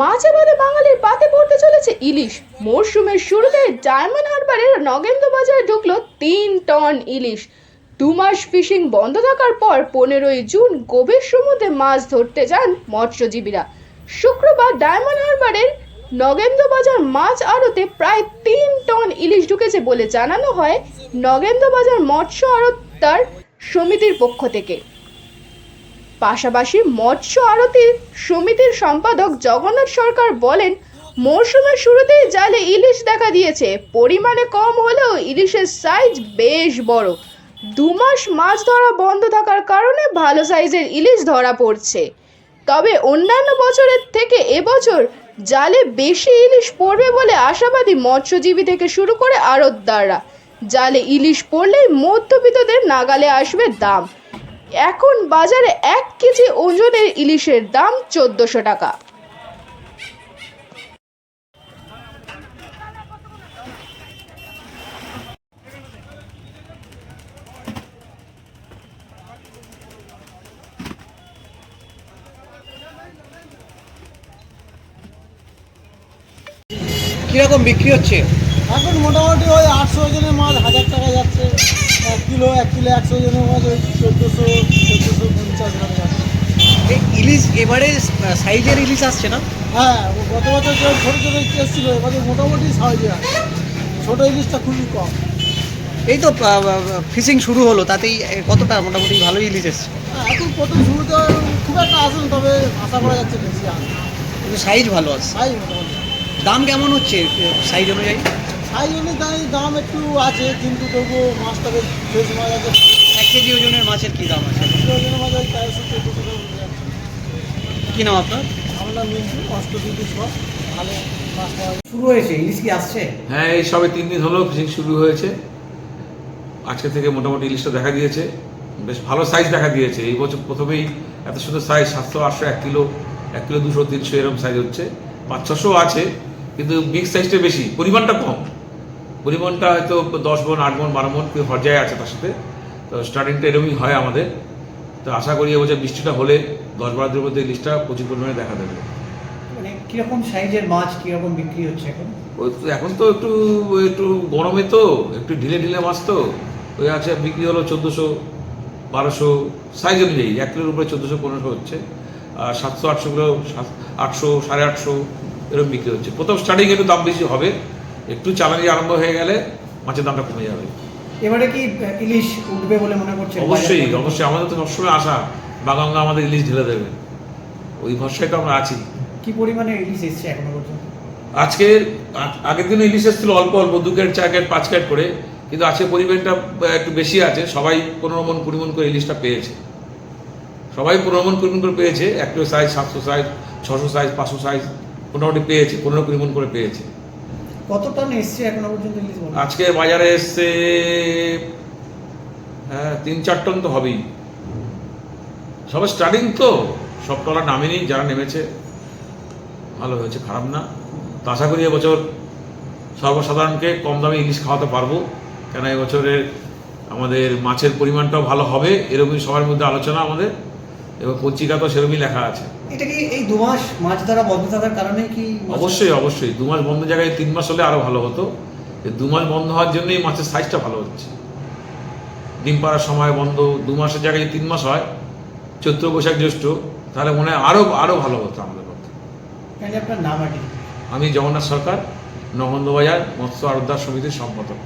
মাছে ভাতে বাঙালির পাতে পড়তে চলেছে ইলিশ। মরশুমের শুরুতে ডায়মন্ড হারবারের নগেন্দ্র বাজারে ঢুকলো তিন টন ইলিশ। দু মাস ফিশিং বন্ধ থাকার পর পনেরোই জুন গভীর সমুদ্রে মাছ ধরতে যান মৎস্যজীবীরা। শুক্রবার ডায়মন্ড হারবারের নগেন্দ্র বাজার মাছ আড়তে প্রায় তিন টন ইলিশ ঢুকেছে বলে জানানো হয় নগেন্দ্র বাজার মৎস্য আড়তদার সমিতির পক্ষ থেকে। পাশাপাশি মৎস্য আড়তি সমিতির সম্পাদক জগন্নাথ সরকার বলেন, মরশুমের শুরুতেই জালে ইলিশ দেখা দিয়েছে। পরিমাণে কম হলেও ইলিশের সাইজ বেশ বড়। দু মাস মাছ ধরা বন্ধ থাকার কারণে ভালো সাইজের ইলিশ ধরা পড়ছে। তবে অন্যান্য বছরের থেকে এবছর জালে বেশি ইলিশ পড়বে বলে আশাবাদী মৎস্যজীবী থেকে শুরু করে আড়তদাররা। জালে ইলিশ পড়লেই মধ্যবিত্তদের নাগালে আসবে দাম। এখন বাজারে এক কেজি ওজনের ইলিশের দাম চোদ্দশো টাকা। কীরকম বিক্রি হচ্ছে? এখন মোটামুটি ওই আটশো ওজনের মাছ হাজার টাকা যাচ্ছে। এক কিলো এক কিলো একশো ওজনের মাছ ওই চোদ্দোশো চোদ্দোশো পঞ্চাশ গ্রাম যাচ্ছে। এই ইলিশ এবারে সাইজের ইলিশ আসছে না? হ্যাঁ গত বছর যে ছোটো ছোটো ইলিশ এসেছিল এবারে মোটামুটি সাহায্য আছে ছোটো ইলিশটা খুবই কম। এই তো ফিশিং শুরু হলো তাতেই কতটা মোটামুটি ভালোই ইলিশ এসছে? হ্যাঁ, এখন প্রথম শুরুতে খুব একটা আসেন তবে আশা করা যাচ্ছে বেশি আসে কিন্তু সাইজ ভালো আছে। সাইজ মোটামুটি। দাম কেমন হচ্ছে সাইজ অনুযায়ী? সাইজ অনুযায়ী দাম একটু আছে কিন্তু তবুও মাছটা বেশ ফ্রেশ মাছ আছে। এক কেজি ওজনের মাছের কি দাম আছে? এক কিলো ওজনের মাছ ওই চারশো চোদ্দোশো টাকা কি নাম আপনার? আমরা মিন্টু অষ্ট দুটি সব ভালো মাছ পাওয়া শুরু হয়েছে ইলিশ কি আসছে? হ্যাঁ এই সবে তিন দিন হলো ফিশিং শুরু হয়েছে। আজকে থেকে মোটামুটি ইলিশটা দেখা দিয়েছে। বেশ ভালো সাইজ দেখা দিয়েছে। এই বছর প্রথমেই এত সুন্দর সাইজ সাতশো আটশো এক কিলো এক কিলো দুশো তিনশো এরকম সাইজ হচ্ছে। পাঁচ ছশো আছে কিন্তু বিগ সাইজটা বেশি পরিমাণটা কম। পরিমাণটা হয়তো দশ মন আট মন বারো মন কেউ পর্যায়ে আছে তার সাথে। তো স্টার্টিংটা এরকমই হয় আমাদের। তো আশা করি এবছর বৃষ্টিটা হলে দশ বারো দিনের মধ্যে ইলিশটা প্রচুর পরিমাণে দেখা দেবে। মানে কীরকম সাইজের মাছ কীরকম বিক্রি হচ্ছে এখন? ওই তো এখন তো একটু একটু গরমে তো একটু ঢিলে ঢিলে মাছ তো। ওই আছে বিক্রি হলো চোদ্দোশো বারোশো সাইজ অনুযায়ী এক কিলোর উপরে চোদ্দোশো পনেরোশো হচ্ছে। আর সাতশো আটশো কিলো সাত- আটশো সাড়ে আটশো এরকম বিক্রি হচ্ছে। প্রথম স্টার্টিং একটু দাম বেশি হবে। একটু চালানি আরম্ভ হয়ে গেলে মাছের দামটা কমে যাবে। এবারে কি ইলিশ উঠবে বলে মনে করছেন? অবশ্যই অবশ্যই। আমাদের তো সবসময় আশা বাগাঙ্গা আমাদের ইলিশ ঢেলে দেবে। ওই ভরসায় তো আমরা আছি। কি পরিমাণে ইলিশ এসছে এখনও পর্যন্ত? আজকে আগের দিনে ইলিশ এসেছিল অল্প অল্প দু ক্যারেট চার ক্যারেট পাঁচ ক্যারেট করে। কিন্তু আজকে পরিমাণটা একটু বেশি আছে। সবাই পনেরো মন কুড়ি মন করে ইলিশটা পেয়েছে। সবাই পনেরো মন কুড়ি মন করে পেয়েছে। এক কিলো সাইজ সাতশো সাইজ ছশো সাইজ পাঁচশো সাইজ মোটামুটি পেয়েছে পনেরো কুড়ি মন করে পেয়েছে। কত টন এসছে এখনও পর্যন্ত ইলিশ? আজকে বাজারে এসছে হ্যাঁ তিন চার টন তো হবেই। সবে স্টার্টিং তো, সব টলা নামেনি যারা নেমেছে, ভালো হয়েছে, খারাপ না। তো আশা করি এবছর সর্বসাধারণকে কম দামে ইলিশ খাওয়াতে পারব। কেন এবছরের আমাদের মাছের পরিমাণটাও ভালো হবে, এরকমই সবার মধ্যে আলোচনা আমাদের। এবং পত্রিকা তো সেরকমই লেখা আছে। এটা কি এই দু মাস মাছ ধরা বন্ধ থাকার কারণে কি অবশ্যই অবশ্যই। দু মাস বন্ধ জায়গায় তিন মাস হলে আরও ভালো হতো। দু মাস বন্ধ হওয়ার জন্যই মাছের সাইজটা ভালো হচ্ছে। ডিম পাড়ার সময় বন্ধ দু মাসের জায়গায় তিন মাস হয় চৈত্র বৈশাখ জ্যৈষ্ঠ তাহলে মনে হয় আরও আরও ভালো হতো আমাদের পক্ষে। আপনার নাম আমি জগন্নাথ সরকার নগন্ধবাজার মৎস্য আড়তদার সমিতির সম্পাদক।